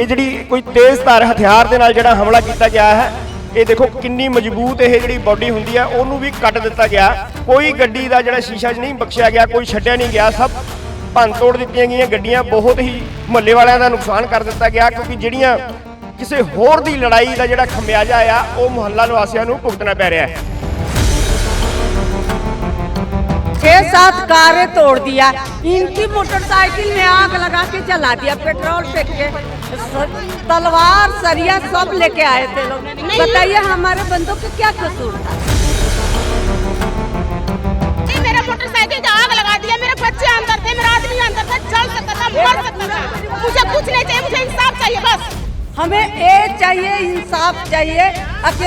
ਇਹ ਜਿਹੜੀ ਕੋਈ ਤੇਜ਼ ਧਾਰ ਹਥਿਆਰ ਦੇ ਨਾਲ ਜਿਹੜਾ ਹਮਲਾ ਕੀਤਾ ਗਿਆ ਹੈ, ਇਹ ਦੇਖੋ ਕਿੰਨੀ ਮਜ਼ਬੂਤ ਇਹ ਜਿਹੜੀ ਬਾਡੀ ਹੁੰਦੀ ਹੈ, ਉਹਨੂੰ ਵੀ ਕੱਟ ਦਿੱਤਾ ਗਿਆ। ਕੋਈ ਗੱਡੀ ਦਾ ਜਿਹੜਾ ਸ਼ੀਸ਼ਾ 'ਚ ਨਹੀਂ ਬਖਸ਼ਿਆ ਗਿਆ, ਕੋਈ ਛੱਡਿਆ ਨਹੀਂ ਗਿਆ, ਸਭ ਭੰਨ ਤੋੜ ਦਿੱਤੀਆਂ ਗਈਆਂ ਗੱਡੀਆਂ ਬਹੁਤ ਹੀ ਮੁਹੱਲੇ ਵਾਲਿਆਂ ਦਾ ਨੁਕਸਾਨ ਕਰ ਦਿੱਤਾ ਗਿਆ, ਕਿਉਂਕਿ ਜਿਹੜੀਆਂ ਕਿਸੇ ਹੋਰ ਦੀ ਲੜਾਈ ਦਾ ਜਿਹੜਾ ਖਮਿਆਜਾ ਆ, ਉਹ ਮੁਹੱਲਾ ਨਿਵਾਸੀਆਂ ਨੂੰ ਭੁਗਤਣਾ ਪੈ ਰਿਹਾ ਹੈ। छह सात कारें तोड़ दिया। इनकी मोटरसाइकिल में आग लगा के जला दिया पेट्रोल फेंक के। तलवार सरिया सब लेके आए थे लोग। बताइए हमारे बंदों का क्या कसूर था? मेरा मोटरसाइकिल का आग लगा दिया। मेरे बच्चे अंदर थे मेरा आदमी अंदर था। जल सकता था मर सकता था। मुझे कुछ नहीं चाहिए मुझे इंसाफ चाहिए बस। हमें ये चाहिए इंसाफ चाहिए। अब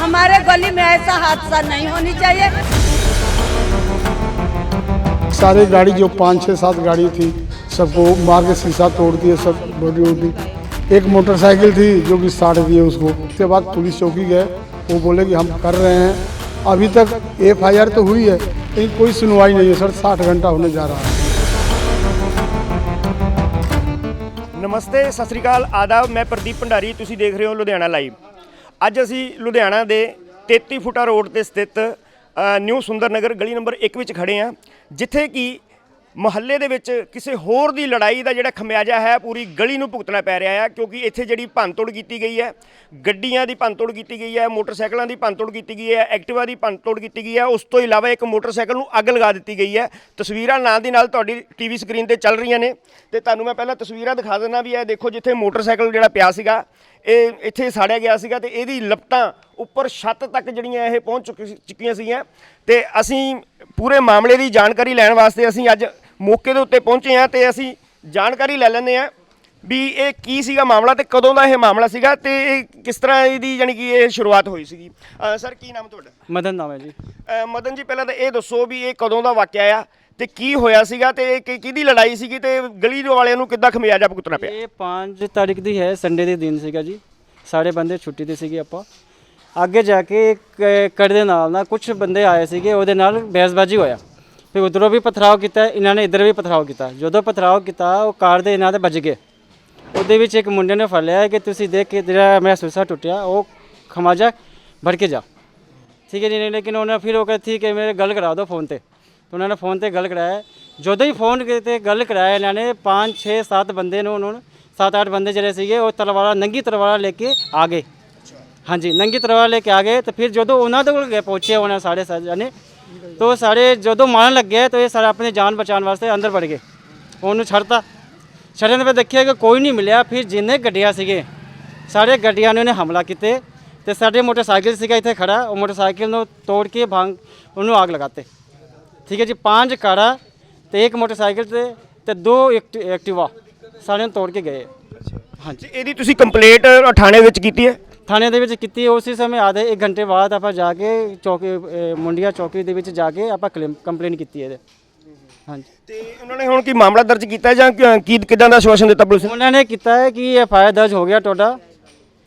हमारे गली में ऐसा हादसा नहीं होनी चाहिए। सारी गाड़ी जो पाँच छः सात गाड़ी थी सबको मार के शीशा तोड़ दिए सब बॉडी वॉडी एक मोटरसाइकिल थी जो कि साड़ दिए उसको उसके बाद पुलिस चौकी गए वो बोले कि हम कर रहे हैं अभी तक एफ आई आर तो हुई है लेकिन कोई सुनवाई नहीं है सर साठ घंटा होने जा रहा है ਨਮਸਤੇ ਸਤਿ ਸ੍ਰੀ ਅਕਾਲ ਆਦਾਬ ਮੈਂ ਪ੍ਰਦੀਪ ਭੰਡਾਰੀ ਤੁਸੀਂ ਦੇਖ ਰਹੇ ਹੋ ਲੁਧਿਆਣਾ ਲਾਈਵ ਅੱਜ ਅਸੀਂ ਲੁਧਿਆਣਾ ਦੇ 33 ਫੁੱਟਾ ਰੋਡ ਤੇ ਸਥਿਤ ਅ, ਨਿਊ ਸੁੰਦਰ ਨਗਰ ਗਲੀ ਨੰਬਰ 1 ਵਿੱਚ ਖੜੇ ਹਾਂ ਜਿੱਥੇ ਕਿ ਮੁਹੱਲੇ ਦੇ ਵਿੱਚ ਕਿਸੇ ਹੋਰ ਦੀ ਲੜਾਈ ਦਾ ਜਿਹੜਾ ਖਮਿਆਜਾ ਹੈ, ਪੂਰੀ ਗਲੀ ਨੂੰ ਭੁਗਤਣਾ ਪੈ ਰਿਹਾ ਹੈ, ਕਿਉਂਕਿ ਇੱਥੇ ਜਿਹੜੀ ਭੰਨਤੋੜ ਕੀਤੀ ਗਈ ਹੈ, ਗੱਡੀਆਂ ਦੀ ਭੰਨਤੋੜ ਕੀਤੀ ਗਈ ਹੈ, ਮੋਟਰਸਾਈਕਲਾਂ ਦੀ ਭੰਨਤੋੜ ਕੀਤੀ ਗਈ ਹੈ, ਐਕਟਿਵਾ ਦੀ ਭੰਨਤੋੜ ਕੀਤੀ ਗਈ ਹੈ, ਉਸ ਤੋਂ ਇਲਾਵਾ ਇੱਕ ਮੋਟਰਸਾਈਕਲ ਨੂੰ ਅੱਗ ਲਗਾ ਦਿੱਤੀ ਗਈ ਹੈ। ਤਸਵੀਰਾਂ ਨਾਲ ਦੀ ਨਾਲ ਤੁਹਾਡੀ ਟੀਵੀ ਸਕਰੀਨ ਤੇ ਚੱਲ ਰਹੀਆਂ ਨੇ ਤੇ ਤੁਹਾਨੂੰ ਮੈਂ ਪਹਿਲਾਂ ਤਸਵੀਰਾਂ ਦਿਖਾ ਦਿੰਦਾ ਵੀ ਇਹ ਦੇਖੋ ਜਿੱਥੇ ਮੋਟਰਸਾਈਕਲ ਜਿਹੜਾ ਪਿਆ ਸੀਗਾ ਇਹ ਇੱਥੇ ਸਾੜਿਆ ਗਿਆ ਸੀਗਾ ਤੇ ਇਹਦੀ ਲਪਟਾਂ ਉੱਪਰ ਛੱਤ ਤੱਕ ਜਿਹੜੀਆਂ ਇਹ ਪਹੁੰਚ ਚੁੱਕੀ ਚੁੱਕੀਆਂ ਸੀਗੀਆਂ। ਤੇ ਅਸੀਂ ਪੂਰੇ ਮਾਮਲੇ ਦੀ ਜਾਣਕਾਰੀ ਲੈਣ ਵਾਸਤੇ ਅਸੀਂ ਅੱਜ ਮੌਕੇ ਦੇ ਉੱਤੇ ਪਹੁੰਚੇ ਹਾਂ ਤੇ ਅਸੀਂ ਜਾਣਕਾਰੀ ਲੈ ਲੈਂਦੇ ਹਾਂ ਵੀ ਇਹ ਕੀ ਸੀਗਾ ਮਾਮਲਾ ਤੇ ਕਦੋਂ ਦਾ ਇਹ ਮਾਮਲਾ ਸੀਗਾ ਤੇ ਇਹ ਕਿਸ ਤਰ੍ਹਾਂ ਇਹਦੀ ਯਾਨੀ ਕਿ ਇਹ ਸ਼ੁਰੂਆਤ ਹੋਈ ਸੀਗੀ। ਅ, ਸਰ ਕੀ ਨਾਮ ਤੁਹਾਡਾ? ਮਦਨ ਨਾਮ ਹੈ ਜੀ। ਅ, ਮਦਨ ਜੀ ਪਹਿਲਾਂ ਤਾਂ ਇਹ ਦੱਸੋ ਵੀ ਇਹ ਕਦੋਂ ਦਾ ਵਾਕਿਆ ਆ ਤੇ ਕੀ ਹੋਇਆ ਸੀਗਾ ਤੇ ਇਹ ਕਿ- ਕਿਹਦੀ ਲੜਾਈ ਸੀਗੀ ਤੇ ਗਲੀ ਵਾਲਿਆਂ ਨੂੰ ਕਿੱਦਾਂ ਖਮਿਆਜਾ ਭੁਗਤਣਾ ਪਿਆ? ਇਹ 5 ਤਾਰੀਖ ਦੀ ਹੈ ਸੰਡੇ ਦੇ ਦਿਨ ਸੀਗਾ ਜੀ। ਸਾਰੇ ਬੰਦੇ ਛੁੱਟੀ ਤੇ ਸੀਗੇ ਆਪਾਂ। ਅੱਗੇ ਜਾ ਕੇ ਇੱਕ ਕੜ ਦੇ ਨਾਲ ਨਾ ਕੁਝ ਬੰਦੇ ਆਏ ਸੀਗੇ, ਉਹਦੇ ਨਾਲ ਬਹਿਸਬਾਜ਼ੀ ਹੋਇਆ। ਫਿਰ ਉਧਰੋਂ ਵੀ ਪਥਰਾਓ ਕੀਤਾ, ਇਹਨਾਂ ਨੇ ਇੱਧਰ ਵੀ ਪਥਰਾਓ ਕੀਤਾ। ਜਦੋਂ ਪਥਰਾਓ ਕੀਤਾ, ਉਹ ਕਾਰ ਦੇ ਇਹਨਾਂ ਦੇ ਵੱਜ ਗਏ। ਉਹਦੇ ਵਿੱਚ ਇੱਕ ਮੁੰਡੇ ਨੇ ਫੜ ਲਿਆ ਕਿ ਤੁਸੀਂ ਦੇਖ ਕੇ ਜਿਹੜਾ ਮੇਰਾ ਸੁਸਾ ਟੁੱਟਿਆ, ਉਹ ਖਮਾਜਾ ਭਰ ਕੇ ਜਾ। ਠੀਕ ਹੈ ਜੀ ਨਹੀਂ ਲੇਕਿਨ ਉਹਨੇ ਫਿਰ ਉਹ ਕਹੇ, ਠੀਕ ਹੈ ਮੇਰੇ ਗੱਲ ਕਰਾ ਦਿਓ ਫੋਨ ਤੇ। ਤਾਂ ਉਹਨਾਂ ਨੇ ਫੋਨ ਤੇ ਗੱਲ ਕਰਾਇਆ। ਜਦੋਂ ਹੀ ਫੋਨ ਤੇ ਗੱਲ ਕਰਾਇਆ ਇਹਨਾਂ ਨੇ 5 6 7 ਬੰਦੇ ਨੂੰ ਉਹਨਾਂ ਨੂੰ 7-8 ਬੰਦੇ ਜਿਹੜੇ ਸੀਗੇ, ਉਹ ਤਲਵਾਰਾਂ, ਨੰਗੀ ਤਲਵਾਰਾਂ ਲੈ ਕੇ ਆ ਗਏ। ਹਾਂਜੀ, ਨੰਗੀ ਤਲਵਾਰ ਲੈ ਕੇ ਆ ਗਏ ਤੇ ਫਿਰ ਜਦੋਂ ਉਹਨਾਂ ਦੇ ਕੋਲ ਗਏ, ਪਹੁੰਚੇ ਉਹਨਾਂ ਸਾਰੇ ਸਾਰੇ ਜਾਣੇ ਤੋ ਸਾਰੇ ਜਦੋਂ ਮਾਰਨ ਲੱਗੇ ਤਾਂ ਇਹ ਸਾਰੇ ਆਪਣੀ ਜਾਨ ਬਚਾਉਣ ਵਾਸਤੇ ਅੰਦਰ ਵੜ ਗਏ। ਉਹਨੂੰ ਛੱਡਤਾ। ਛੱਡਣ ਦੇ ਦੇਖਿਆ ਕਿ ਕੋਈ ਨਹੀਂ ਮਿਲਿਆ, ਫਿਰ ਜਿੰਨੇ ਗੱਡੀਆਂ ਸੀਗੇ, ਸਾਰੇ ਗੱਡੀਆਂ ਨੇ ਉਹਨੇ ਹਮਲਾ ਕੀਤੇ ਤੇ ਸਾਡੇ ਮੋਟਰਸਾਈਕਲ ਸੀਗਾ ਇੱਥੇ ਖੜਾ, ਉਹ ਮੋਟਰਸਾਈਕਲ ਨੂੰ ਤੋੜ ਕੇ ਭੰਗ, ਉਹਨੂੰ ਆਗ ਲਗਾਤੇ। ਠੀਕ ਹੈ ਜੀ ਪੰਜ ਕਾਰਾਂ ਤੇ ਇੱਕ ਮੋਟਰਸਾਈਕਲ ਤੇ ਤੇ ਦੋ ਐਕਟ- ਐਕਟਿਵਾ ਸਾਰਿਆਂ ਨੂੰ ਤੋੜ ਕੇ ਗਏ। ਹਾਂਜੀ। ਇਹਦੀ ਤੁਸੀਂ ਕੰਪਲੇਂਟ ਥਾਣੇ ਵਿੱਚ ਕੀਤੀ ਹੈ? ਥਾਣੇ ਦੇ ਵਿੱਚ ਕੀਤੀ ਉਸੇ ਸਮੇਂ ਆਦੇ 1 ਘੰਟੇ ਬਾਅਦ ਆਪਾਂ ਜਾ ਕੇ ਚੌਕੀ ਅਹ ਮੁੰਡਿਆ ਚੌਕੀ ਦੇ ਵਿੱਚ ਜਾ ਕੇ ਆਪਾਂ ਕੰਪਲੇਨ ਕੀਤੀ ਇਹਦੇ। ਹਾਂਜੀ। ਤੇ ਉਹਨਾਂ ਨੇ ਹੁਣ ਕੀ ਮਾਮਲਾ ਦਰਜ ਕੀਤਾ ਜਾਂ ਕਿ- ਕੀ ਕਿਦਾਂ ਦਾ ਆਸ਼ਵਾਸਨ ਦਿੱਤਾ ਪੁਲਿਸ ਨੇ? ਉਹਨਾਂ ਨੇ ਕੀਤਾ ਹੈ ਕਿ ਐਫ ਆਈ ਆਰ ਦਰਜ ਹੋ ਗਿਆ ਤੁਹਾਡਾ।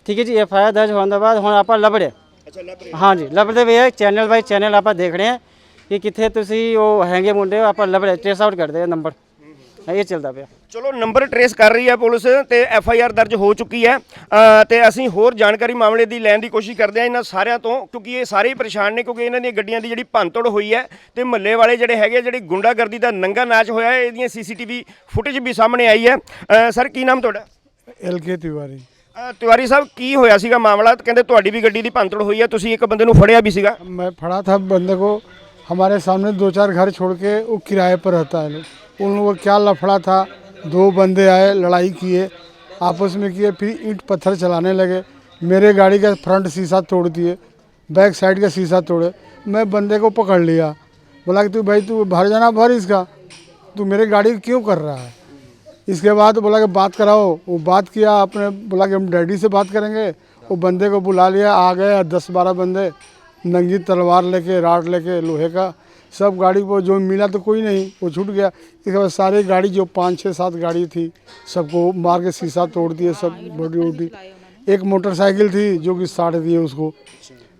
ਠੀਕ ਹੈ ਜੀ ਐਫ ਆਈ ਆਰ ਦਰਜ ਹੋਣ ਤੋਂ ਬਾਅਦ ਹੁਣ ਆਪਾਂ ਲੱਭ ਰਹੇ ਅੱਛਾ ਲੱਭ ਰਹੇ ਹਾਂਜੀ ਲੱਭਦੇ ਵੀ ਹੈ ਚੈਨਲ ਬਾਈ ਚੈਨਲ ਆਪਾਂ ਦੇਖ ਰਹੇ ਹਾਂ। ਕਿ ਕਿੱਥੇ ਤੁਸੀਂ ਉਹ ਹੈਗੇ ਮੁੰਡੇ ਉਹ ਆਪਾਂ ਲੱਭ ਰਹੇ ਟ੍ਰੇਸ ਆਊਟ ਕਰਦੇ ਆ ਨੰਬਰ ਇਹ ਚੱਲਦਾ ਪਿਆ ਚਲੋ ਨੰਬਰ ਟਰੇਸ ਕਰ ਰਹੀ ਹੈ ਪੁਲਿਸ ਤੇ ਐਫ ਆਈ ਆਰ ਦਰਜ ਹੋ ਚੁੱਕੀ ਹੈ ਅ, ਤੇ ਅਸੀਂ ਹੋਰ ਜਾਣਕਾਰੀ ਮਾਮਲੇ ਦੀ ਲੈਣ ਦੀ ਕੋਸ਼ਿਸ਼ ਕਰਦੇ ਹਾਂ ਇਹਨਾਂ ਸਾਰਿਆਂ ਤੋਂ ਕਿਉਂਕਿ ਇਹ ਸਾਰੇ ਹੀ ਪਰੇਸ਼ਾਨ ਨੇ ਕਿਉਂਕਿ ਇਹਨਾਂ ਦੀਆਂ ਗੱਡੀਆਂ ਦੀ ਜਿਹੜੀ ਭੰਨਤੋੜ ਹੋਈ ਹੈ ਤੇ ਮਹੱਲੇ ਵਾਲੇ ਜਿਹੜੇ ਹੈਗੇ ਜਿਹੜੀ ਗੁੰਡਾਗਰਦੀ ਦਾ ਨੰਗਾ ਨਾਚ ਹੋਇਆ ਹੈ ਇਹਦੀਆਂ ਸੀਸੀਟੀਵੀ ਫੁਟੇਜ ਵੀ ਸਾਹਮਣੇ ਆਈ ਹੈ ਅ, ਸਰ ਕੀ ਨਾਮ ਤੁਹਾਡਾ एल के तिवारी ਅ, ਤਿਵਾਰੀ ਸਾਹਿਬ ਕੀ ਹੋਇਆ ਸੀਗਾ ਮਾਮਲਾ ਕਹਿੰਦੇ ਤੁਹਾਡੀ ਵੀ ਗੱਡੀ ਦੀ ਭੰਨਤੋੜ ਹੋਈ ਹੈ ਤੁਸੀਂ ਇੱਕ ਬੰਦੇ ਨੂੰ ਫੜਿਆ ਵੀ ਸੀਗਾ मैं पढ़ा था बंदे को हमारे सामने दो चार घर छोड़ के वो किराए पर रहता है उन लोगों को क्या लफड़ा था? दो बंदे आए, लड़ाई किए, आपस में किए, फिर ईंट पत्थर चलाने लगे। मेरे गाड़ी का फ्रंट शीशा तोड़ दिए, बैक साइड का शीशा तोड़े। मैं बंदे को पकड़ लिया। बोला कि तू भाई, तू भर जाना भर इसका। तू मेरे गाड़ी क्यों कर रहा है? इसके बाद बोला कि बात कराओ। वो बात किया अपने बोला कि हम डैडी से बात करेंगे। वो बंदे को बुला लिया। आ गए दस बारह बंदे। नंगी तलवार लेके राड लेके लोहे का सब गाड़ी को जो मिला तो कोई नहीं वो छूट गया। इसके बाद सारी गाड़ी जो पाँच छः सात गाड़ी थी सबको मार के शीशा तोड़ दिए सब बॉडी वोडी एक मोटरसाइकिल थी जो कि साड़ दिए उसको।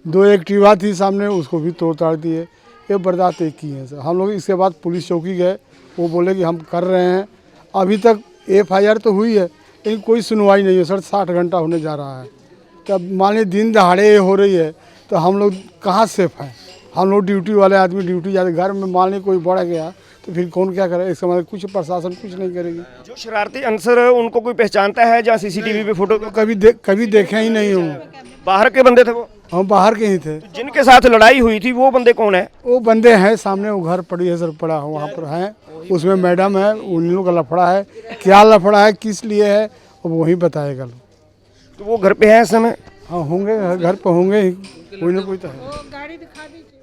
दो एक एक्टिवा थी सामने उसको भी तोड़ ताड़ दिए। ये बर्दाश्त एक की है सर। हम लोग इसके बाद पुलिस चौकी गए। वो बोले कि हम कर रहे हैं। अभी तक एफ़ आई आर तो हुई है लेकिन कोई सुनवाई नहीं है। सर साठ घंटा होने जा रहा है। तब मान दिन दहाड़े हो रही है। तो हम लोग कहाँ सेफ़ हैं? हम लोग ड्यूटी वाले आदमी ड्यूटी जाते घर में मान लीजिए कोई बढ़ गया तो फिर कौन क्या करे? इसका मतलब कुछ प्रशासन कुछ नहीं करेगी। जो शरारती अंसर उनको कोई पहचानता है या सीसीटीवी पे फ़ोटो तो कभी दे, कभी देखे ही नहीं हूँ। बाहर के बंदे थे वो? हम बाहर के ही थे। जिनके साथ लड़ाई हुई थी वो बंदे कौन है? वो बंदे हैं सामने वो घर पड़ी है सर पड़ा है वहाँ पर है। उसमें मैडम है उन लोगों का लफड़ा है। क्या लफड़ा है किस लिए है वो वही बताएगा तो वो घर पे है इस समय? हाँ होंगे घर पे होंगे ਕੋਈ ਨਾ ਕੋਈ ਤਾਂ ਹੈ।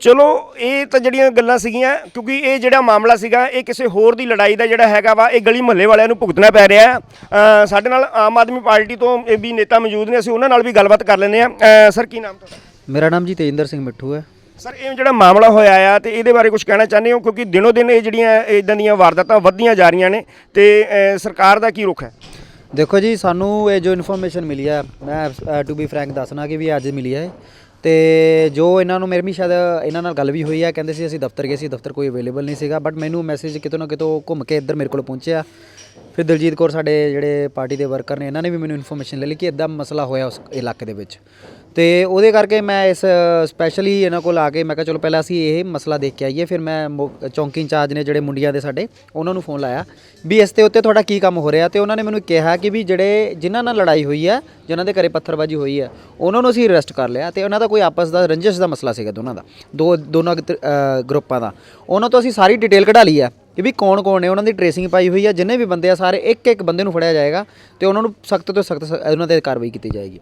ਚਲੋ ਇਹ ਤਾਂ ਜਿਹੜੀਆਂ ਗੱਲਾਂ ਸੀਗੀਆਂ ਕਿਉਂਕਿ ਇਹ ਜਿਹੜਾ ਮਾਮਲਾ ਸੀਗਾ ਇਹ ਕਿਸੇ ਹੋਰ ਦੀ ਲੜਾਈ ਦਾ ਜਿਹੜਾ ਹੈਗਾ ਵਾ ਇਹ ਗਲੀ ਮੁਹੱਲੇ ਵਾਲਿਆਂ ਨੂੰ ਭੁਗਤਣਾ ਪੈ ਰਿਹਾ ਹੈ। ਸਾਡੇ ਨਾਲ ਆਮ ਆਦਮੀ ਪਾਰਟੀ ਤੋਂ ਇਹ ਵੀ ਨੇਤਾ ਮੌਜੂਦ ਨੇ ਅਸੀਂ ਉਹਨਾਂ ਨਾਲ ਵੀ ਗੱਲਬਾਤ ਕਰ ਲੈਂਦੇ ਆ ਸਰ ਕੀ ਨਾਮ ਤੁਹਾਡਾ? ਮੇਰਾ ਨਾਮ ਜੀ ਤੇਜਿੰਦਰ ਸਿੰਘ ਮਿੱਠੂ ਹੈ। ਸਰ ਇਹ ਜਿਹੜਾ ਮਾਮਲਾ ਹੋਇਆ ਆ ਤੇ ਇਹਦੇ ਬਾਰੇ ਕੁਝ ਕਹਿਣਾ ਚਾਹੁੰਦੇ ਹੋ? ਕਿਉਂਕਿ ਦਿਨੋ ਦਿਨ ਇਹ ਜਿਹੜੀਆਂ ਇਦਾਂ ਦੀਆਂ ਵਾਰਦਾਤਾਂ ਵੱਧਦੀਆਂ ਜਾ ਰਹੀਆਂ ਨੇ ਤੇ ਸਰਕਾਰ ਦਾ ਕੀ ਰੁਖ ਹੈ? ਦੇਖੋ ਜੀ ਸਾਨੂੰ ਇਹ ਜੋ ਇਨਫੋਰਮੇਸ਼ਨ ਮਿਲੀ ਹੈ ਮੈਂ ਟੂ ਬੀ ਫਰੈਂਕ ਦੱਸਣਾ ਕਿ ਵੀ ਅੱਜ ਮਿਲੀ ਹੈ ਤੇ ਜੋ ਇਹਨਾਂ ਨੂੰ ਮੇਰੇ ਵੀ ਸ਼ਾਇਦ ਇਹਨਾਂ ਨਾਲ ਗੱਲ ਵੀ ਹੋਈ ਆ, ਕਹਿੰਦੇ ਸੀ ਅਸੀਂ ਦਫ਼ਤਰ ਗਏ ਸੀ, ਦਫ਼ਤਰ ਕੋਈ ਅਵੇਲੇਬਲ ਨਹੀਂ ਸੀਗਾ ਬਟ ਮੈਨੂੰ ਮੈਸੇਜ ਕਿਤੋਂ ਨਾ ਕਿਤੋਂ ਘੁੰਮ ਕੇ ਇੱਧਰ ਮੇਰੇ ਕੋਲ ਪਹੁੰਚਿਆ। ਫਿਰ ਦਲਜੀਤ ਕੌਰ ਸਾਡੇ ਜਿਹੜੇ ਪਾਰਟੀ ਦੇ ਵਰਕਰ ਨੇ, ਇਹਨਾਂ ਨੇ ਵੀ ਮੈਨੂੰ ਇਨਫੋਰਮੇਸ਼ਨ ਲੈ ਲਈ ਕਿ ਇਦਾਂ ਮਸਲਾ ਹੋਇਆ ਉਸ ਇਲਾਕੇ ਦੇ ਵਿੱਚ। ਤੇ ਉਹਦੇ ਕਰਕੇ ਮੈਂ ਇਸ ਸਪੈਸ਼ਲੀ ਇਹਨਾਂ ਕੋਲ ਆ ਕੇ ਮੈਂ ਕਿਹਾ ਚਲੋ ਪਹਿਲਾਂ ਅਸੀਂ ਇਹ ਮਸਲਾ ਦੇਖ ਕੇ ਆਈਏ, ਫਿਰ ਮੈਂ ਮੋ- ਚੌਂਕੀ ਇੰਚਾਰਜ ਨੇ ਜਿਹੜੇ ਮੁੰਡਿਆਂ ਦੇ ਸਾਡੇ, ਉਹਨਾਂ ਨੂੰ ਫੋਨ ਲਾਇਆ ਵੀ ਇਸ ਤੇ ਉੱਤੇ ਤੁਹਾਡਾ ਕੀ ਕੰਮ ਹੋ ਰਿਹਾ? ਤੇ ਉਹਨਾਂ ਨੇ ਮੈਨੂੰ ਕਿਹਾ ਕਿ ਵੀ ਜਿਹੜੇ ਜਿਨ੍ਹਾਂ ਨਾਲ ਲੜਾਈ ਹੋਈ ਹੈ, ਜਿਨ੍ਹਾਂ ਦੇ ਘਰੇ ਪੱਥਰਬਾਜੀ ਹੋਈ ਹੈ, ਉਹਨਾਂ ਨੂੰ ਅਸੀਂ ਅਰੈਸਟ ਕਰ ਲਿਆ ਤੇ ਉਹਨਾਂ ਦਾ ਕੋਈ ਆਪਸ ਦਾ ਰੰਜਿਸ਼ ਦਾ ਮਸਲਾ ਸੀਗਾ ਦੋਨਾਂ ਦਾ, ਦੋ, ਦੋਨਾਂ ਗਰੁੱਪਾਂ ਦਾ। ਉਹਨਾਂ ਤੋਂ ਅਸੀਂ ਸਾਰੀ ਡਿਟੇਲ ਕਢਾ ਲਈ ਹੈ ਕਿ ਵੀ ਕੌਣ ਕੌਣ ਨੇ, ਉਹਨਾਂ ਦੀ ਟ੍ਰੇਸਿੰਗ ਪਾਈ ਹੋਈ ਹੈ, ਜਿੰਨੇ ਵੀ ਬੰਦੇ ਆ ਸਾਰੇ ਇੱਕ ਇੱਕ ਬੰਦੇ ਨੂੰ ਫੜਿਆ ਜਾਏਗਾ ਤੇ ਉਹਨਾਂ ਨੂੰ ਸਖਤ ਤੋਂ ਸਖਤ ਉਹਨਾਂ ਤੇ ਕਾਰਵਾਈ ਕੀਤੀ ਜਾਏਗੀ।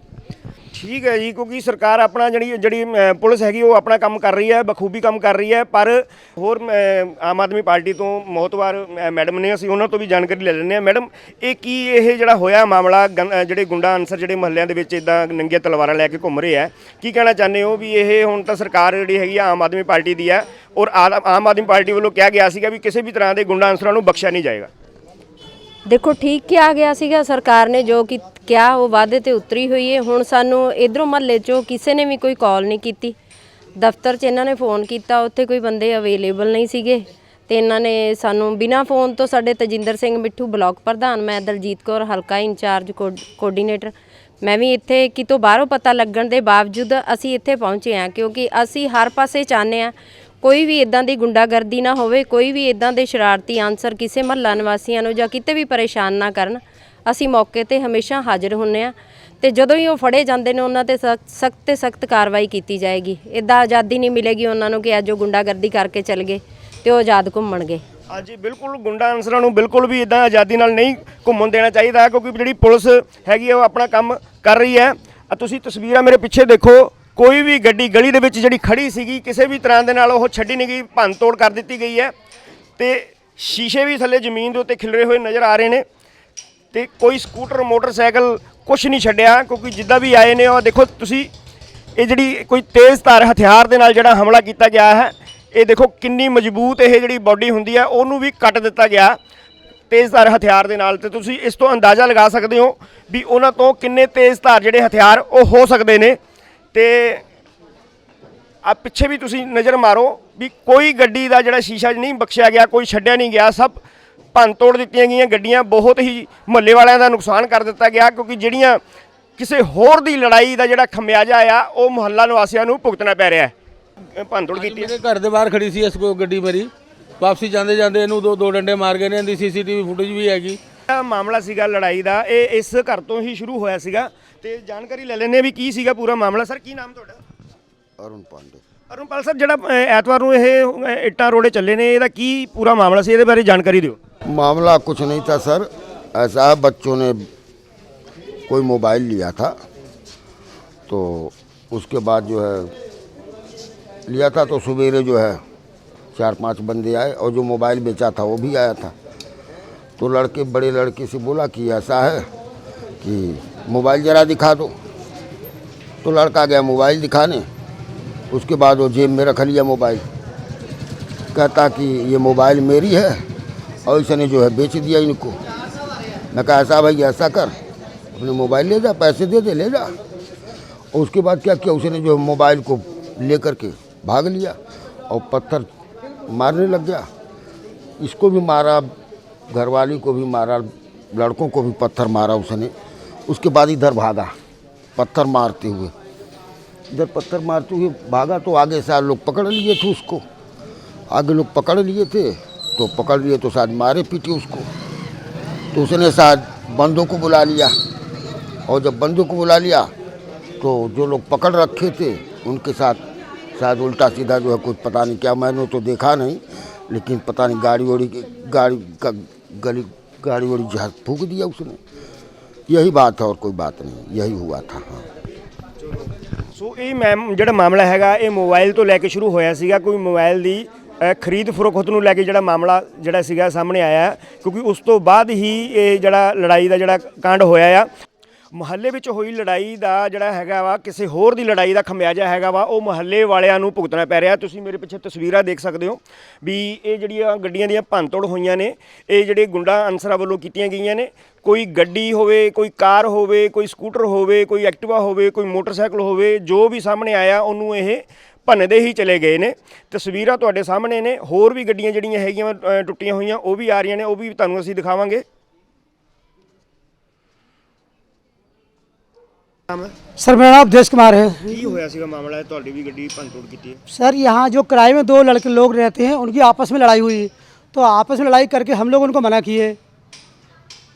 ਠੀਕ ਹੈ ਜੀ ਕਿਉਂਕਿ ਸਰਕਾਰ ਆਪਣਾ ਜਿਹੜੀ ਜਿਹੜੀ ਅ, ਪੁਲਿਸ ਹੈਗੀ ਉਹ ਆਪਣਾ ਕੰਮ ਕਰ ਰਹੀ ਹੈ ਬਖੂਬੀ ਕੰਮ ਕਰ ਰਹੀ ਹੈ ਪਰ ਹੋਰ ਅ, ਆਮ ਆਦਮੀ ਪਾਰਟੀ ਤੋਂ ਮੋਹਤਵਾਰ ਅ, ਮੈਡਮ ਨੇ ਅਸੀਂ ਉਹਨਾਂ ਤੋਂ ਵੀ ਜਾਣਕਾਰੀ ਲੈ ਲੈਂਦੇ ਹਾਂ। ਮੈਡਮ ਇਹ ਕੀ ਇਹ ਜਿਹੜਾ ਹੋਇਆ ਮਾਮਲਾ ਗੰ- ਅ, ਜਿਹੜੇ ਗੁੰਡਾ ਅਨਸਰ ਜਿਹੜੇ ਮਹੱਲਿਆਂ ਦੇ ਵਿੱਚ ਇਦਾਂ ਨੰਗੀਆਂ ਤਲਵਾਰਾਂ ਲੈ ਕੇ ਘੁੰਮ ਰਹੇ ਆ ਕੀ ਕਹਿਣਾ ਚਾਹੁੰਦੇ ਹੋ ਵੀ ਇਹ ਹੁਣ ਤਾਂ ਸਰਕਾਰ ਜਿਹੜੀ ਹੈਗੀ ਆ ਆਮ ਆਦਮੀ ਪਾਰਟੀ ਦੀ ਹੈ ਔਰ ਆਦ ਆਮ ਆਦਮੀ ਪਾਰਟੀ ਵੱਲੋਂ ਕਿਹਾ ਗਿਆ ਸੀਗਾ ਵੀ ਕਿਸੇ ਵੀ ਤਰ੍ਹਾਂ ਦੇ ਗੁੰਡਾ ਅਨਸਰਾਂ ਨੂੰ ਬਖਸ਼ਿਆ ਨਹੀਂ ਜਾਏਗਾ? ਦੇਖੋ, ਠੀਕ ਕਿਹਾ ਗਿਆ ਸੀਗਾ ਸਰਕਾਰ ਨੇ ਜੋ ਕਿ ਕਿਹਾ, ਉਹ ਵਾਅਦੇ ਤੇ ਉਤਰੀ ਹੋਈ ਹੈ ਹੁਣ ਸਾਨੂੰ ਇਧਰੋਂ ਮਹੱਲੇ ਚੋਂ ਕਿਸੇ ਨੇ ਵੀ ਕੋਈ ਕਾਲ ਨਹੀਂ ਕੀਤੀ। ਦਫ਼ਤਰ 'ਚ ਇਹਨਾਂ ਨੇ ਫੋਨ ਕੀਤਾ, ਉੱਥੇ ਕੋਈ ਬੰਦੇ ਅਵੇਲੇਬਲ ਨਹੀਂ ਸੀਗੇ। ਤੇ ਇਹਨਾਂ ਨੇ ਸਾਨੂੰ ਬਿਨਾਂ ਫੋਨ ਤੋਂ ਸਾਡੇ ਤਜਿੰਦਰ ਸਿੰਘ ਮਿੱਠੂ, ਬਲਾਕ ਪ੍ਰਧਾਨ, ਮੈਂ ਦਲਜੀਤ ਕੌਰ, ਹਲਕਾ ਇੰਚਾਰਜ ਕੋਡ- ਕੋਆਰਡੀਨੇਟਰ ਮੈਂ ਵੀ ਇੱਥੇ ਕਿਤੋਂ ਬਾਹਰੋਂ ਪਤਾ ਲੱਗਣ ਦੇ ਬਾਵਜੂਦ ਅਸੀਂ ਇੱਥੇ ਪਹੁੰਚੇ ਹਾਂ, ਕਿਉਂਕਿ ਅਸੀਂ ਹਰ ਪਾਸੇ ਚਾਹੁੰਦੇ ਹਾਂ ਕੋਈ ਵੀ ਇਦਾਂ ਦੀ ਗੁੰਡਾਗਰਦੀ ਨਾ ਹੋਵੇ, ਕੋਈ ਵੀ ਇਦਾਂ ਦੇ ਸ਼ਰਾਰਤੀ ਆਨਸਰ ਕਿਸੇ ਮਹੱਲਾ ਨਿਵਾਸੀਆਂ ਨੂੰ ਜਾਂ ਕਿਤੇ ਵੀ ਪਰੇਸ਼ਾਨ ਨਾ ਕਰਨ, ਅਸੀਂ ਮੌਕੇ ਤੇ ਹਮੇਸ਼ਾ ਹਾਜ਼ਰ ਹੁੰਨੇ ਆ ਤੇ ਜਦੋਂ ਹੀ ਉਹ ਫੜੇ ਜਾਂਦੇ ਨੇ, ਉਹਨਾਂ ਤੇ ਸਖਤ ਤੇ ਸਖਤ ਕਾਰਵਾਈ ਕੀਤੀ ਜਾਏਗੀ। ਇਦਾਂ ਆਜ਼ਾਦੀ ਨਹੀਂ ਮਿਲੇਗੀ ਉਹਨਾਂ ਨੂੰ ਕਿ ਅੱਜ ਉਹ ਗੁੰਡਾਗਰਦੀ ਕਰਕੇ ਚੱਲ ਗਏ ਤੇ ਉਹ ਆਜ਼ਾਦ ਘੁੰਮਣਗੇ ਹਾਂਜੀ, ਬਿਲਕੁਲ ਗੁੰਡਾ ਅਨਸਰਾਂ ਨੂੰ ਬਿਲਕੁਲ ਵੀ ਇਦਾਂ ਆਜ਼ਾਦੀ ਨਾਲ ਨਹੀਂ ਘੁੰਮਣ ਦੇਣਾ ਚਾਹੀਦਾ, ਕਿਉਂਕਿ ਜਿਹੜੀ ਪੁਲਿਸ ਹੈਗੀ ਆ, ਉਹ ਆਪਣਾ ਕੰਮ ਕਰ ਰਹੀ ਹੈ। ਤੁਸੀਂ ਤਸਵੀਰਾਂ ਮੇਰੇ ਪਿੱਛੇ ਦੇਖੋ। ਕੋਈ ਵੀ ਗੱਡੀ ਗਲੀ ਦੇ ਵਿੱਚ ਜਿਹੜੀ ਖੜੀ ਸੀਗੀ, ਕਿਸੇ ਵੀ ਤਰ੍ਹਾਂ ਦੇ ਨਾਲ ਉਹ ਛੱਡੀ ਨਹੀਂ ਗਈ ਭੰਨ ਤੋੜ ਕਰ ਦਿੱਤੀ ਗਈ ਹੈ। ਤੇ ਸ਼ੀਸ਼ੇ ਵੀ ਥੱਲੇ ਜ਼ਮੀਨ ਦੇ ਉੱਤੇ ਖਿਲਰੇ ਹੋਏ ਨਜ਼ਰ ਆ ਰਹੇ ਨੇ। ਤੇ ਕੋਈ ਸਕੂਟਰ, ਮੋਟਰਸਾਈਕਲ ਕੁਝ ਨਹੀਂ ਛੱਡਿਆ, ਕਿਉਂਕਿ ਜਿੱਦਾਂ ਵੀ ਆਏ ਨੇ ਉਹ ਦੇਖੋ ਤੁਸੀਂ, ਇਹ ਜਿਹੜੀ ਕੋਈ ਤੇਜ਼ ਧਾਰ ਹਥਿਆਰ ਦੇ ਨਾਲ ਜਿਹੜਾ ਹਮਲਾ ਕੀਤਾ ਗਿਆ ਹੈ, ਇਹ ਦੇਖੋ ਕਿੰਨੀ ਮਜ਼ਬੂਤ ਇਹ ਜਿਹੜੀ ਬਾਡੀ ਹੁੰਦੀ ਹੈ, ਉਹਨੂੰ ਵੀ ਕੱਟ ਦਿੱਤਾ ਗਿਆ ਤੇਜ਼ ਧਾਰ ਹਥਿਆਰ ਦੇ ਨਾਲ। ਤੇ ਤੁਸੀਂ ਇਸ ਤੋਂ ਅੰਦਾਜ਼ਾ ਲਗਾ ਸਕਦੇ ਹੋ ਵੀ ਉਹਨਾਂ ਤੋਂ ਕਿੰਨੇ ਤੇਜ਼ ਧਾਰ ਜਿਹੜੇ ਹਥਿਆਰ ਉਹ ਹੋ ਸਕਦੇ ਨੇ। ਤੇ ਆ ਪਿੱਛੇ ਵੀ ਤੁਸੀਂ ਨਜ਼ਰ ਮਾਰੋ ਵੀ ਕੋਈ ਗੱਡੀ ਦਾ ਜਿਹੜਾ ਸ਼ੀਸ਼ਾ ਨਹੀਂ ਬਖਸ਼ਿਆ ਗਿਆ ਕੋਈ ਛੱਡਿਆ ਨਹੀਂ ਗਿਆ ਸਭ ਭੰਨ ਤੋੜ ਦਿੱਤੀਆਂ ਗਈਆਂ ਗੱਡੀਆਂ ਬਹੁਤ ਹੀ ਮਹੱਲੇ ਵਾਲਿਆਂ ਦਾ ਨੁਕਸਾਨ ਕਰ ਦਿੱਤਾ ਗਿਆ ਕਿਉਂਕਿ ਜਿਹੜੀਆਂ ਕਿਸੇ ਹੋਰ ਦੀ ਲੜਾਈ ਦਾ ਜਿਹੜਾ ਖਮਿਆਜਾ ਆ ਉਹ ਮੁਹੱਲਾ ਨਿਵਾਸੀਆਂ ਨੂੰ ਭੁਗਤਣਾ ਪੈ ਰਿਹਾ ਹੈ। ਭੰਨ ਤੋੜ ਕੀਤੀ ਮੇਰੇ ਘਰ ਦੇ ਬਾਹਰ ਖੜੀ ਸੀ ਇਸ ਕੋ ਗੱਡੀ ਮੇਰੀ। ਵਾਪਸੀ ਜਾਂਦੇ ਜਾਂਦੇ ਇਹਨੂੰ ਦੋ ਦੋ ਡੰਡੇ ਮਾਰ ਗਏ ਨੇ ਇਹਦੀ ਸੀਸੀਟੀਵੀ ਫੁਟੇਜ ਵੀ ਹੈਗੀ। ਇਹ ਮਾਮਲਾ ਸੀਗਾ ਲੜਾਈ ਦਾ ਇਹ ਇਸ ਘਰ ਤੋਂ ਹੀ ਸ਼ੁਰੂ ਹੋਇਆ ਸੀਗਾ। ਤੇ ਜਾਣਕਾਰੀ ਲੈ ਲੈਂਦੇ ਹਾਂ ਵੀ ਕੀ ਸੀਗਾ ਪੂਰਾ ਮਾਮਲਾ ਸਰ ਕੀ ਨਾਮ ਤੁਹਾਡਾ ਅਰੁਣ ਪਾਂਡੇ ਅਰੁਣਪਾਲ ਸਾਹਿਬ ਜਿਹੜਾ ਅ, ਐਤਵਾਰ ਨੂੰ ਇਹ ਅ, ਇੱਟਾਂ ਰੋੜੇ ਚੱਲੇ ਨੇ ਇਹਦਾ ਕੀ ਪੂਰਾ ਮਾਮਲਾ ਸੀ ਇਹਦੇ ਬਾਰੇ ਜਾਣਕਾਰੀ ਦਿਓ मामला कुछ नहीं था सर ऐसा है बच्चों ने कोई मोबाइल लिया था तो उसके बाद जो है लिया था तो सवेरे जो है चार पांच बंदे आए और जो मोबाइल बेचा था वो भी आया था तो लड़के बड़े लड़के से बोला कि ऐसा है कि मोबाइल ज़रा दिखा दो। तो लड़का गया मोबाइल दिखाने। उसके बाद वो जेब में रख लिया मोबाइल। कहता कि ये मोबाइल मेरी है और इसने जो है बेच दिया इनको। मैं कहा, ऐसा भाई, ऐसा कर। अपने मोबाइल ले जा, पैसे दे दे, ले जा। और उसके बाद क्या किया? उसने जो मोबाइल को लेकर के भाग लिया और पत्थर मारने लग गया। इसको भी मारा, घरवाली को भी मारा, लड़कों को भी पत्थर मारा उसने। उसके बाद इधर भागा, पत्थर मारते हुए। इधर पत्थर मारते हुए भागा तो आगे से लोग पकड़ लिए थे उसको। आगे लोग पकड़ लिए थे तो पकड़ लिए तो शायद मारे पीटे उसको। तो उसने शायद बंदों को बुला लिया। और जब बंदों को बुला लिया तो जो लोग पकड़ रखे थे, उनके साथ शायद उल्टा सीधा जो है कुछ पता नहीं क्या, मैंने तो देखा नहीं, लेकिन पता नहीं गाड़ी वाड़ी की गाड़ी का गली गाड़ी वाड़ी जहाज़ फूक दिया उसने। यही बात है और कोई बात नहीं यही हुआ था हाँ ਸੋ ਇਹ ਮੈਮ ਜਿਹੜਾ ਮਾਮਲਾ ਹੈਗਾ ਇਹ ਮੋਬਾਈਲ ਤੋਂ ਲੈ ਕੇ ਸ਼ੁਰੂ ਹੋਇਆ ਸੀਗਾ ਕੋਈ ਮੋਬਾਈਲ ਦੀ ਅ, ਖਰੀਦ ਫਰੋਖਤ ਨੂੰ ਲੈ ਕੇ ਜਿਹੜਾ ਮਾਮਲਾ ਜਿਹੜਾ ਸੀਗਾ ਸਾਹਮਣੇ ਆਇਆ ਹੈ, ਕਿਉਂਕਿ ਉਸ ਤੋਂ ਬਾਅਦ ਹੀ ਇਹ ਜਿਹੜਾ ਲੜਾਈ ਦਾ ਜਿਹੜਾ ਕਾਂਡ ਹੋਇਆ ਆ ਮੁਹੱਲੇ ਵਿੱਚ ਹੋਈ ਲੜਾਈ ਦਾ ਜਿਹੜਾ ਹੈਗਾ ਵਾ ਕਿਸੇ ਹੋਰ ਦੀ ਲੜਾਈ ਦਾ ਖਮਿਆਜਾ ਹੈਗਾ ਵਾ ਉਹ ਮੁਹੱਲੇ ਵਾਲਿਆਂ ਨੂੰ ਭੁਗਤਣਾ ਪੈ ਰਿਹਾ ਤੁਸੀਂ ਮੇਰੇ ਪਿੱਛੇ ਤਸਵੀਰਾਂ ਦੇਖ ਸਕਦੇ ਹੋ ਵੀ ਇਹ ਜਿਹੜੀਆਂ ਗੱਡੀਆਂ ਦੀਆਂ ਭੰਨਤੋੜ ਹੋਈਆਂ ਨੇ ਇਹ ਜਿਹੜੇ ਗੁੰਡਾ ਅਨਸਰਾਂ ਵੱਲੋਂ ਕੀਤੀਆਂ ਗਈਆਂ ਨੇ ਕੋਈ ਗੱਡੀ ਹੋਵੇ ਕੋਈ ਕਾਰ ਹੋਵੇ ਕੋਈ ਸਕੂਟਰ ਹੋਵੇ ਕੋਈ ਐਕਟਿਵਾ ਹੋਵੇ ਕੋਈ ਮੋਟਰਸਾਈਕਲ ਹੋਵੇ ਜੋ ਵੀ ਸਾਹਮਣੇ ਆਇਆ ਉਹਨੂੰ ਇਹ ਭੰਨਦੇ ਹੀ ਚਲੇ ਗਏ ਨੇ ਤਸਵੀਰਾਂ ਤੁਹਾਡੇ ਸਾਹਮਣੇ ਨੇ ਹੋਰ ਵੀ ਗੱਡੀਆਂ ਜਿਹੜੀਆਂ ਹੈਗੀਆਂ ਅ, ਟੁੱਟੀਆਂ ਹੋਈਆਂ ਉਹ ਵੀ ਆ ਰਹੀਆਂ ਨੇ ਉਹ ਵੀ ਤੁਹਾਨੂੰ ਅਸੀਂ ਦਿਖਾਵਾਂਗੇ सर मेरा नाम देश कुमार है ਕੀ ਹੋਇਆ ਸੀਗਾ ਮਾਮਲਾ ਤੁਹਾਡੀ ਵੀ ਗੱਡੀ ਭੰਨਤੋੜ ਕੀਤੀ ਹੈ सर यहाँ जो किराए में दो लड़के लोग रहते हैं उनकी आपस में लड़ाई हुई तो आपस में लड़ाई करके हम लोग उनको मना किए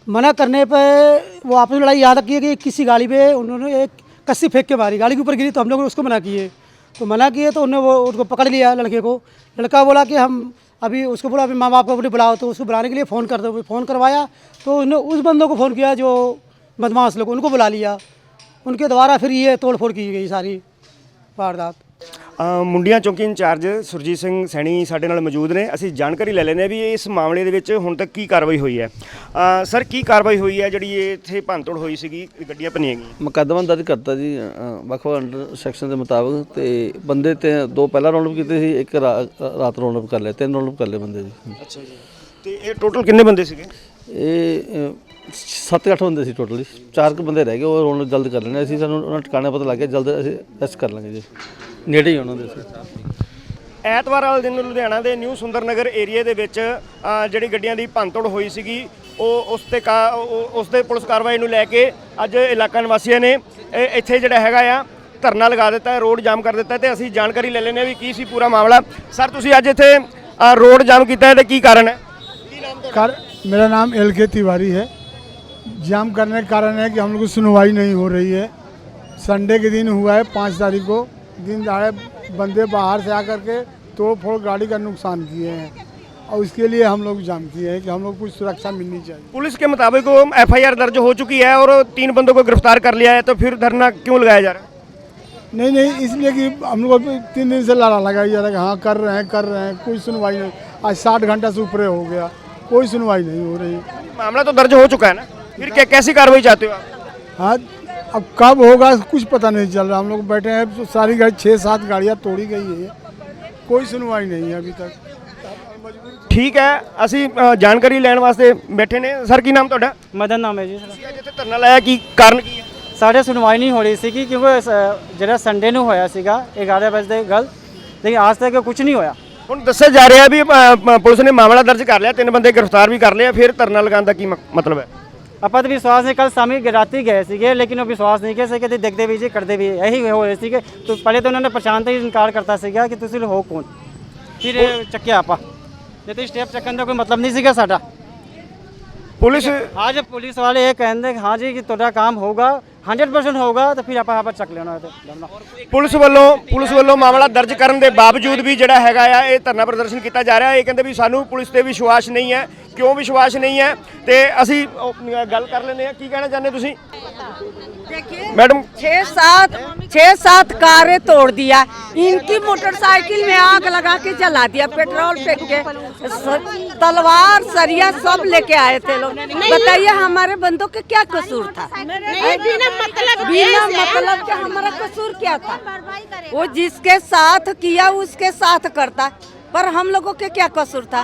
मना करने पर वो आपस में लड़ाई याद किए कि किसी गाड़ी पे उन्होंने एक कस्सी फेंक के मारी, गाड़ी के ऊपर गिरी तो हम लोग उसको मना किए। तो मना किए तो उन्होंने वो, उनको पकड़ लिया लड़के को। लड़का बोला कि हम अभी उसको बोला, अभी माँ बाप को अपने बुलाओ। तो उसको बुलाने के लिए फ़ोन कर दो फ़ोन करवाया। तो उन्होंने उस बंदों को फ़ोन किया जो बदमाश लोग, उनको बुला लिया। उनके द्वारा फिर ये तोड़ फोड़ की गई सारी वारदात। ਮੁੰਡਿਆਂ ਚੌਕੀ ਇੰਚਾਰਜ ਸੁਰਜੀਤ ਸਿੰਘ ਸੈਣੀ ਸਾਡੇ ਨਾਲ ਮੌਜੂਦ ਨੇ। ਅਸੀਂ ਜਾਣਕਾਰੀ ਲੈ ਲੈਂਦੇ ਹਾਂ ਵੀ ਇਸ ਮਾਮਲੇ ਦੇ ਵਿੱਚ ਹੁਣ ਤੱਕ ਕੀ ਕਾਰਵਾਈ ਹੋਈ ਹੈ। ਸਰ ਕੀ ਕਾਰਵਾਈ ਹੋਈ ਹੈ ਜਿਹੜੀ ਇਹ ਇੱਥੇ ਭੰਨਤੋੜ ਹੋਈ ਸੀਗੀ? ਗੱਡੀਆਂ ਭੰਨੀਆਂ ਗਈਆਂ। ਮੁਕੱਦਮਾ ਦਰਜ ਕਰਤਾ ਜੀ ਅ, ਵੱਖ-ਵੱਖ ਅੰਡਰ ਸੈਕਸ਼ਨ ਦੇ ਮੁਤਾਬਕ ਤੇ ਬੰਦੇ ਤੇ ਦੋ ਪਹਿਲਾਂ ਰੌਂਡ ਕੀਤੇ ਸੀ ਇੱਕ ਰਾਤ ਰੌਂਡ ਕਰ ਲਿਆ ਤਿੰਨ ਰੌਂਡ ਕਰ ਲਏ ਬੰਦੇ ਜੀ। ਅੱਛਾ ਜੀ। ਤੇ ਇਹ ਟੋਟਲ ਕਿੰਨੇ ਬੰਦੇ ਸੀਗੇ? ਇਹ 7-8 ਬੰਦੇ ਸੀ ਟੋਟਲੀ ਚਾਰ ਕੁ ਬੰਦੇ ਰਹਿ ਗਏ ਉਹ ਰੌਂਡ ਜਲਦ ਕਰ ਲੈਣੇ ਅਸੀਂ ਸਾਨੂੰ ਉਹਨਾਂ ਟਿਕਾਣਾ ਪਤਾ ਲੱਗ ਗਿਆ ਜਲਦ ਅਸੀਂ ਅਰੈਸਟ ਕਰ ਲਾਂਗੇ ਜੀ। ਨੇੜੇ ਹੀ ਉਹਨਾਂ ਦੇ ਅਸੀਂ ਐਤਵਾਰ ਵਾਲੇ ਦਿਨ ਲੁਧਿਆਣਾ ਦੇ ਨਿਊ ਸੁੰਦਰ ਨਗਰ ਏਰੀਆ ਦੇ ਵਿੱਚ ਅ, ਜਿਹੜੀ ਗੱਡੀਆਂ ਦੀ ਭੰਨਤੋੜ ਹੋਈ ਸੀਗੀ ਉਹ ਉਸ ਤੇ ਕਾ- ਉਹ- ਉਸ ਦੇ ਪੁਲਿਸ ਕਾਰਵਾਈ ਨੂੰ ਲੈ ਕੇ ਅੱਜ ਇਲਾਕਾ ਨਿਵਾਸੀਆਂ ਨੇ ਇਹ ਇੱਥੇ ਜਿਹੜਾ ਹੈਗਾ ਆ ਧਰਨਾ ਲਗਾ ਦਿੱਤਾ ਹੈ ਰੋਡ ਜਾਮ ਕਰ ਦਿੱਤਾ ਹੈ ਤੇ ਅਸੀਂ ਜਾਣਕਾਰੀ ਲੈ ਲੈਂਦੇ ਹਾਂ ਵੀ ਕੀ ਸੀ ਪੂਰਾ ਮਾਮਲਾ ਸਰ ਤੁਸੀਂ ਅੱਜ ਇੱਥੇ ਅ, ਰੋਡ ਜਾਮ ਕੀਤਾ ਹੈ ਤੇ ਕੀ ਕਾਰਨ ਹੈ कार मेरा नाम एल के तिवारी है जाम करने का कारण है कि हम लोग को सुनवाई नहीं हो रही है संडे के दिन हुआ है पाँच तारीख को दिन दहाड़े बंदे बाहर से आकर के तोड़ फोड़ गाड़ी का नुकसान किए हैं। और इसके लिए हम लोग किए हैं कि हम लोग कुछ सुरक्षा मिलनी चाहिए। पुलिस के मुताबिक एफ़ आई आर दर्ज हो चुकी है और तीन बंदों को गिरफ़्तार कर लिया है तो फिर धरना क्यों लगाया जा रहा है? नहीं नहीं इसलिए कि हम लोग तीन दिन से लारा लगाई जा रहा है हाँ कर रहे हैं कर रहे हैं कोई सुनवाई नहीं। आज साठ घंटा से ऊपरे हो गया कोई सुनवाई नहीं हो रही। मामला तो दर्ज हो चुका है ना? फिर क्या कैसी कार्रवाई चाहते हो आप? हाँ अब कब होगा कुछ पता नहीं चल रहा हम लोग बैठे हैं तो सारी गाड़ी छः सात गाड़ियाँ तोड़ी गई है कोई सुनवाई नहीं है अभी तक ਠੀਕ ਹੈ ਅਸੀਂ ਅ, ਜਾਣਕਾਰੀ ਲੈਣ ਵਾਸਤੇ ਬੈਠੇ ਨੇ ਸਰ ਕੀ ਨਾਮ ਤੁਹਾਡਾ ਮਦਨ ਨਾਮ ਹੈ ਜੀ ਤੁਸੀਂ ਅੱਜ ਇੱਥੇ ਧਰਨਾ ਲਾਇਆ ਕੀ ਕਾਰਨ ਕੀ ਹੈ ਸਾਡੇ ਸੁਣਵਾਈ ਨਹੀਂ ਹੋ ਰਹੀ ਸੀ ਕਿਉਂਕਿ ਸ- ਜਿਹੜਾ ਸੰਡੇ ਨੂੰ ਹੋਇਆ ਸੀਗਾ 11 ਵਜੇ ਦੇ ਗੱਲ ਲੇਕਿਨ ਅੱਜ ਤੱਕ ਕੁਝ ਨਹੀਂ ਹੋਇਆ ਹੁਣ ਦੱਸਿਆ ਜਾ ਰਿਹਾ ਵੀ ਅ, ਮ- ਪੁਲਿਸ ਨੇ ਮਾਮਲਾ ਦਰਜ ਕਰ ਲਿਆ ਤਿੰਨ ਬੰਦੇ ਗ੍ਰਿਫਤਾਰ ਵੀ ਕਰ ਲਏ ਆ, ਫਿਰ ਧਰਨਾ ਲਗਾਉਣ ਦਾ ਕੀ ਮ- ਮਤਲਬ ਹੈ ਆਪਾਂ ਤਾਂ ਵਿਸ਼ਵਾਸ ਨਹੀਂ ਕੱਲ ਸ਼ਾਮੀ ਰਾਤੀ ਗਏ ਸੀਗੇ ਲੇਕਿਨ ਉਹ ਵਿਸ਼ਵਾਸ ਨਹੀਂ ਕਰ ਸਕੇ ਤੇ ਦੇਖਦੇ ਵੀ ਜੀ ਕਰਦੇ ਵੀ ਇਹੀ ਹੋ ਰਹੇ ਸੀਗੇ। ਤਾਂ ਪਹਿਲੇ ਤਾਂ ਉਹਨਾਂ ਨੇ ਪਛਾਣ ਤੋਂ ਇਨਕਾਰ ਕਰਤਾ ਸੀਗਾ ਕਿ ਤੁਸੀਂ ਹੋ ਕੌਣ? ਫਿਰ ਚੱਕਿਆ ਆਪਾਂ। ਜੇ ਤੇ ਸਟੈਪ ਚੱਕਣ ਦਾ ਕੋਈ ਮਤਲਬ ਨਹੀਂ ਸੀਗਾ ਸਾਡਾ। ਪੁਲਿਸ ਅੱਜ ਪੁਲਿਸ ਵਾਲੇ ਇਹ ਕਹਿੰਦੇ ਹਾਂ ਜੀ ਕਿ ਤੁਹਾਡਾ ਕੰਮ ਹੋਗਾ 100% ਹੋਗਾ ਤਾਂ ਫਿਰ ਆਪਾਂ ਆਪਾਂ ਚੱਕ ਲੈਣਾ ਤੇ। ਪੁਲਿਸ ਵੱਲੋਂ ਪੁਲਿਸ ਵੱਲੋਂ ਮਾਮਲਾ ਦਰਜ ਕਰਨ ਦੇ ਬਾਵਜੂਦ ਵੀ ਜਿਹੜਾ ਹੈਗਾ ਆ ਇਹ ਧਰਨਾ ਪ੍ਰਦਰਸ਼ਨ ਕੀਤਾ ਜਾ ਰਿਹਾ। ਇਹ ਕਹਿੰਦੇ ਵੀ ਸਾਨੂੰ ਪੁਲਿਸ ਤੇ ਵਿਸ਼ਵਾਸ ਨਹੀਂ ਹੈ। ਕਿਉਂ ਵਿਸ਼ਵਾਸ ਨਹੀਂ ਹੈ ਤੇ ਅਸੀਂ ਉਹ, ਗੱਲ ਕਰ ਲੈਂਦੇ ਆ ਕੀ ਕਹਿਣਾ ਚਾਹੁੰਦੇ ਤੁਸੀਂ मैडम छह सात छह सात कारें तोड़ दिया इनकी मोटरसाइकिल में आग लगा के जला दिया पेट्रोल फेंक के स- तलवार सरिया सब लेके आए थे लोग बताइए हमारे बंदों के क्या कसूर था नहीं, बिना मतलब बिना के से- मतलब के हमारा कसूर क्या था वो जिसके साथ किया उसके साथ करता पर हम लोगों के क्या कसूर था?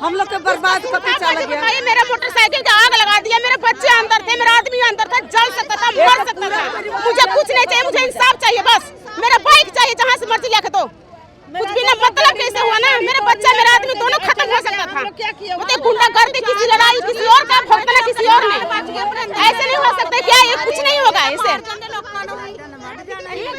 हम लोग के बर्बाद का पीछा लग गया। मेरा मोटरसाइकिल का आग लगा दिया मेरे बच्चे अंदर थे मेरा आदमी अंदर था जल सकता था मर सकता था। मुझे कुछ नहीं चाहिए मुझे इंसाफ चाहिए बस। मेरा बाइक चाहिए जहाँ से मर्ज़ी लेके तो कुछ बिना मतलब कैसे हुआ ना मेरा बच्चा मेरा आदमी दोनों खत्म हो सकता था। तो गुंडा करते किसी लड़ाई किसी और का भुगतना किसी और ने। ऐसे नहीं हो सकता क्या ये कुछ नहीं होगा ऐसे?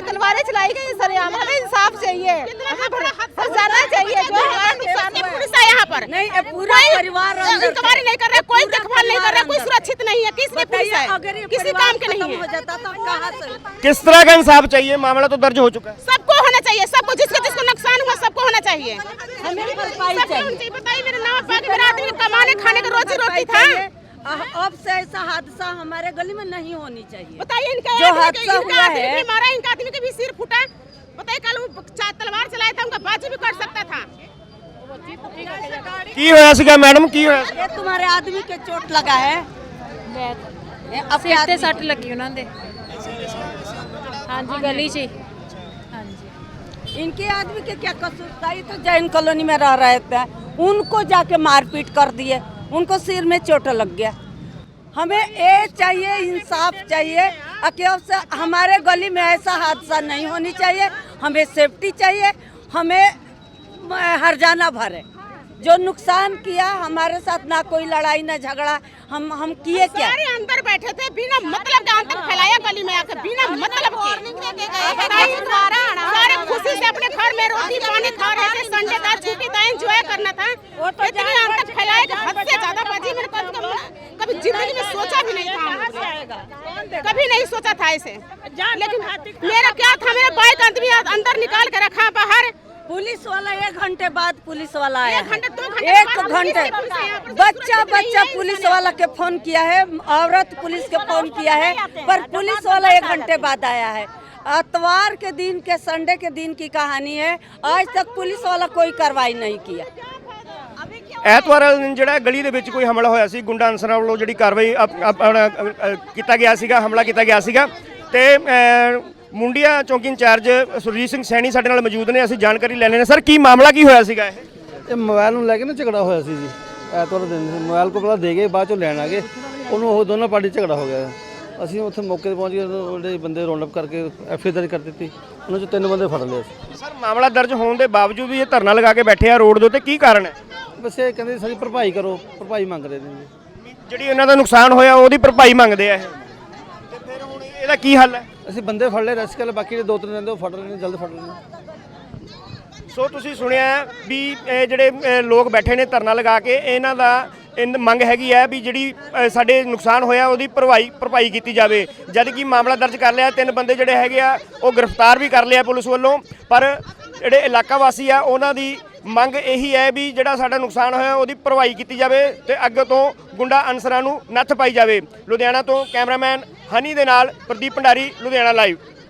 तलवारें चलाई गई सर हमें इंसाफ चाहिए। हमें जाना चाहिए जो हमारा नुकसान है। पुलिस है यहाँ पर। नहीं, पूरा कोई परिवार इंक्वायरी नहीं कर रहा कोई देखभाल नहीं कर रहा कोई सुरक्षित नहीं है किसने पुलिस है किसी काम के नहीं हो जाता तो कहाँ से? किस तरह का इंसाफ चाहिए? मामला तो दर्ज हो चुका है। सबको होना चाहिए सबको जिसको जिसको नुकसान हुआ सबको होना चाहिए। हमें भरपाई चाहिए। बताइए मेरे नाम मेरा आदमी कमाने खाने का रोजी रोटी था। अब से ऐसा हादसा हमारे गली में नहीं होनी चाहिए बताइए इनका जो आदमी के- हादसा इनका हुआ आदमी है- भी मारा इनका आदमी के भी सिर फूटा बताइए कल वो चा- तलवार चलाया था उनका बाजू भी कट सकता था ਕੀ ਹੋਇਆ ਸੀਗਾ ਮੈਡਮ ਕੀ ਹੋਇਆ ਸੀ ये तुम्हारे आदमी के चोट लगा है ये अपने ਸਿਰ ਤੇ आदमी- ਸੱਟ ਲੱਗੀ ਉਹਨਾਂ ਦੇ ਹਾਂਜੀ ਗਲੀ 'ਚ ਹੀ। ਹਾਂਜੀ इनके आदमी के क्या कसूर था ये तो जैन कॉलोनी में रह रहे थे उनको जाके मारपीट कर दिए उनको सिर में चोट लग गया। हमें ये चाहिए, इंसाफ चाहिए से हमारे गली में ऐसा हादसा नहीं होनी चाहिए। हमें सेफ्टी चाहिए, हमें हर हरजाना भरे। जो नुकसान किया हमारे साथ ना कोई लड़ाई ना झगड़ा हम हम किए क्या? सारे अंदर बैठे थे बिना मतलब के अंदर फैलाया गली में आकर बिना मतलब के। सारे खुशी से अपने घर में रोटी पानी खा रहे थे संडे था छुट्टी था एंजॉय करना था। इतने अंदर फैलाया कि हद से ज़्यादा बाजी मैंने कभी कभी कभी ज़िंदगी में सोचा भी नहीं था कभी नहीं सोचा था ऐसे लेकिन मेरा क्या था मेरा बाइक अंदर निकाल के रखा बाहर। पुलिस वाला एक घंटे बाद पुलिस वाला आया एक है। घंटे, दो घंटे एक बाद घंटे पुलिस पुलिस यहाँ पर बच्चा सुरक्षित नहीं बच्चा है, पुलिस इसलिए। वाला के फोन किया है औरत पुलिस के फोन किया है पर पुलिस वाला एक घंटे बाद आया है अतवार के दिन के संडे के दिन की कहानी है आज तक पुलिस वाला कोई कार्रवाई नहीं किया ਐਤਵਾਰ ਵਾਲੇ ਦਿਨ ਜਿਹੜਾ ਗਲੀ ਦੇ ਵਿੱਚ ਕੋਈ ਹਮਲਾ ਹੋਇਆ ਸੀ ਗੁੰਡਾ ਅਨਸਰਾਂ ਵੱਲੋਂ ਜਿਹੜੀ ਕਾਰਵਾਈ ਅਪ- ਅਪ- ਆਪਣਾ, ਅ, ਅ, ਕੀਤਾ ਗਿਆ ਸੀਗਾ ਹਮਲਾ ਕੀਤਾ ਗਿਆ ਸੀਗਾ ਤੇ ਅ, ਮੁੰਡਿਆ ਚੌਂਕੀ ਇੰਚਾਰਜ ਸੁਰਜੀਤ ਸਿੰਘ ਸੈਣੀ ਸਾਡੇ ਨਾਲ ਮੌਜੂਦ ਨੇ ਅਸੀਂ ਜਾਣਕਾਰੀ ਲੈਣੇ ਨੇ ਸਰ ਕੀ ਮਾਮਲਾ ਕੀ ਹੋਇਆ ਸੀਗਾ ਇਹ? ਇਹ ਮੋਬਾਈਲ ਨੂੰ ਲੈ ਕੇ ਨਾ ਝਗੜਾ ਹੋਇਆ ਸੀ ਜੀ ਐਤਵਾਰ ਦਿਨ। ਮੋਬਾਈਲ ਕੋ ਪਹਿਲਾਂ ਦੇ ਗਏ ਬਾਅਦ ਚੋਂ ਲੈਣ ਆ ਗਏ। ਉਹਨੂੰ ਉਹ ਦੋਨੋਂ ਪਾਰਟੀ ਝਗੜਾ ਹੋ ਗਿਆ। ਅਸੀਂ ਉੱਥੇ ਮੌਕੇ ਤੇ ਪਹੁੰਚ ਗਏ ਉਹ ਜਿਹੜੇ ਬੰਦੇ ਰੌਂਡ ਅਪ ਕਰਕੇ ਐਫ ਦਰਜ ਕਰ ਦਿੱਤੀ। ਉਹਨਾਂ ਚੋਂ ਤਿੰਨ ਬੰਦੇ ਫੜ ਲਏ ਸੀ ਸਰ ਮਾਮਲਾ ਦਰਜ ਹੋਣ ਦੇ ਬਾਵਜੂਦ ਵੀ ਇਹ ਧਰਨਾ ਲਗਾ ਕੇ ਬੈਠੇ ਆ ਰੋਡ ਦੇ ਉੱਤੇ ਕੀ ਕਾਰਨ ਹੈ? ਬਸ ਇਹ ਕਹਿੰਦੇ ਸਾਡੀ ਭਰਪਾਈ ਕਰੋ ਭਰਪਾਈ ਮੰਗ ਰਹੇ ਨੇ ਜੀ। ਜਿਹੜੀ ਇਹਨਾਂ ਦਾ ਨੁਕਸਾਨ ਹੋਇਆ ਉਹਦੀ ਭਰਪਾਈ ਮੰਗਦੇ ਆ ਇਹ। ਤੇ ਫਿਰ ਹੁਣ ਇਹਦਾ ਕੀ ਹੱਲ ਹੈ? ਅਸੀਂ ਬੰਦੇ ਫੜ ਲਏ ਰੈਸਟ ਕਰ ਬਾਕੀ ਦੇ ਦੋ ਤਿੰਨ ਰਹਿੰਦੇ ਉਹ ਫੜ ਰਹੇ ਜਲਦ ਫੜ ਰਹੇ ਸੋ ਤੁਸੀਂ ਸੁਣਿਆ ਹੈ ਵੀ ਇਹ ਜਿਹੜੇ ਅ, ਲੋਕ ਬੈਠੇ ਨੇ ਧਰਨਾ ਲਗਾ ਕੇ ਇਹਨਾਂ ਦਾ ਇਨ ਮੰਗ ਹੈਗੀ ਹੈ ਵੀ ਜਿਹੜੀ ਅ, ਸਾਡੇ ਨੁਕਸਾਨ ਹੋਇਆ ਉਹਦੀ ਭਰਵਾਈ ਭਰਪਾਈ ਕੀਤੀ ਜਾਵੇ। ਜਦ ਕਿ ਮਾਮਲਾ ਦਰਜ ਕਰ ਲਿਆ ਤਿੰਨ ਬੰਦੇ ਜਿਹੜੇ ਹੈਗੇ ਆ ਉਹ ਗ੍ਰਿਫਤਾਰ ਵੀ ਕਰ ਲਿਆ ਪੁਲਿਸ ਵੱਲੋਂ। ਪਰ ਜਿਹੜੇ ਇਲਾਕਾ ਵਾਸੀ ਆ ਉਹਨਾਂ ਦੀ ਮੰਗ ਇਹੀ ਹੈ ਵੀ ਜਿਹੜਾ ਸਾਡਾ ਨੁਕਸਾਨ ਹੋਇਆ ਉਹਦੀ ਭਰਵਾਈ ਕੀਤੀ ਜਾਵੇ ਤੇ ਅੱਗੇ ਤੋਂ ਗੁੰਡਾ ਅਨਸਰਾਂ ਨੂੰ ਨੱਥ ਪਾਈ ਜਾਵੇ। ਲੁਧਿਆਣਾ ਤੋਂ ਕੈਮਰਾਮੈਨ ਹਨੀ ਦੇ ਨਾਲ ਪ੍ਰਦੀਪ ਭੰਡਾਰੀ, ਲੁਧਿਆਣਾ ਲਾਈਵ